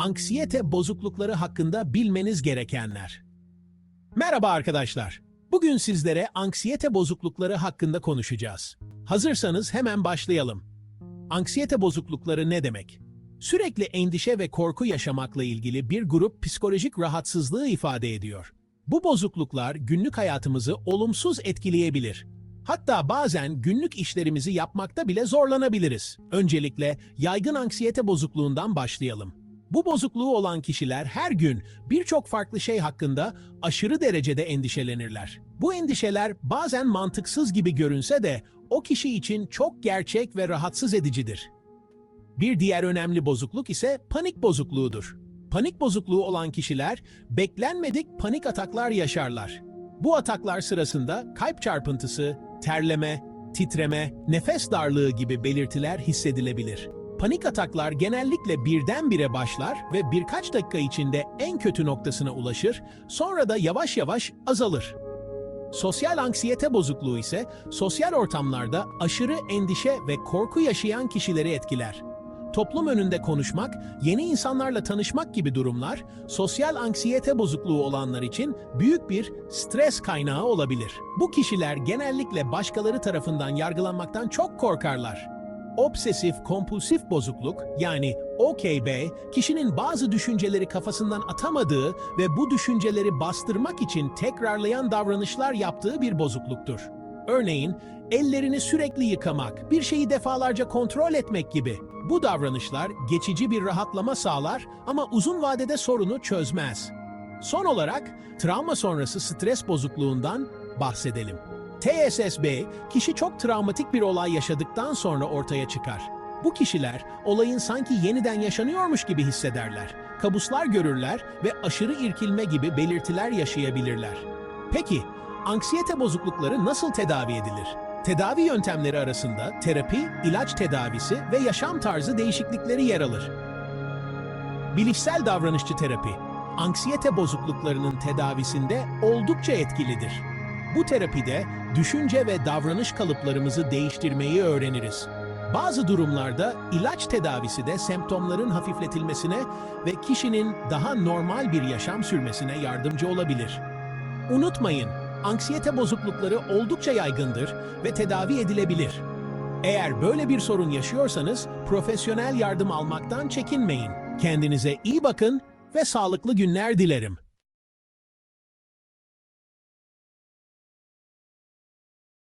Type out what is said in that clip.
Anksiyete bozuklukları hakkında bilmeniz gerekenler. Merhaba arkadaşlar. Bugün sizlere anksiyete bozuklukları hakkında konuşacağız. Hazırsanız hemen başlayalım. Anksiyete bozuklukları ne demek? Sürekli endişe ve korku yaşamakla ilgili bir grup psikolojik rahatsızlığı ifade ediyor. Bu bozukluklar günlük hayatımızı olumsuz etkileyebilir. Hatta bazen günlük işlerimizi yapmakta bile zorlanabiliriz. Öncelikle yaygın anksiyete bozukluğundan başlayalım. Bu bozukluğu olan kişiler her gün birçok farklı şey hakkında aşırı derecede endişelenirler. Bu endişeler bazen mantıksız gibi görünse de o kişi için çok gerçek ve rahatsız edicidir. Bir diğer önemli bozukluk ise panik bozukluğudur. Panik bozukluğu olan kişiler beklenmedik panik ataklar yaşarlar. Bu ataklar sırasında kalp çarpıntısı, terleme, titreme, nefes darlığı gibi belirtiler hissedilebilir. Panik ataklar genellikle birdenbire başlar ve birkaç dakika içinde en kötü noktasına ulaşır, sonra da yavaş yavaş azalır. Sosyal anksiyete bozukluğu ise sosyal ortamlarda aşırı endişe ve korku yaşayan kişileri etkiler. Toplum önünde konuşmak, yeni insanlarla tanışmak gibi durumlar, sosyal anksiyete bozukluğu olanlar için büyük bir stres kaynağı olabilir. Bu kişiler genellikle başkaları tarafından yargılanmaktan çok korkarlar. Obsesif kompulsif bozukluk yani OKB, kişinin bazı düşünceleri kafasından atamadığı ve bu düşünceleri bastırmak için tekrarlayan davranışlar yaptığı bir bozukluktur. Örneğin, ellerini sürekli yıkamak, bir şeyi defalarca kontrol etmek gibi. Bu davranışlar geçici bir rahatlama sağlar ama uzun vadede sorunu çözmez. Son olarak, travma sonrası stres bozukluğundan bahsedelim. TSSB, kişi çok travmatik bir olay yaşadıktan sonra ortaya çıkar. Bu kişiler olayın sanki yeniden yaşanıyormuş gibi hissederler. Kabuslar görürler ve aşırı irkilme gibi belirtiler yaşayabilirler. Peki, anksiyete bozuklukları nasıl tedavi edilir? Tedavi yöntemleri arasında terapi, ilaç tedavisi ve yaşam tarzı değişiklikleri yer alır. Bilişsel davranışçı terapi, anksiyete bozukluklarının tedavisinde oldukça etkilidir. Bu terapide düşünce ve davranış kalıplarımızı değiştirmeyi öğreniriz. Bazı durumlarda ilaç tedavisi de semptomların hafifletilmesine ve kişinin daha normal bir yaşam sürmesine yardımcı olabilir. Unutmayın, anksiyete bozuklukları oldukça yaygındır ve tedavi edilebilir. Eğer böyle bir sorun yaşıyorsanız profesyonel yardım almaktan çekinmeyin. Kendinize iyi bakın ve sağlıklı günler dilerim.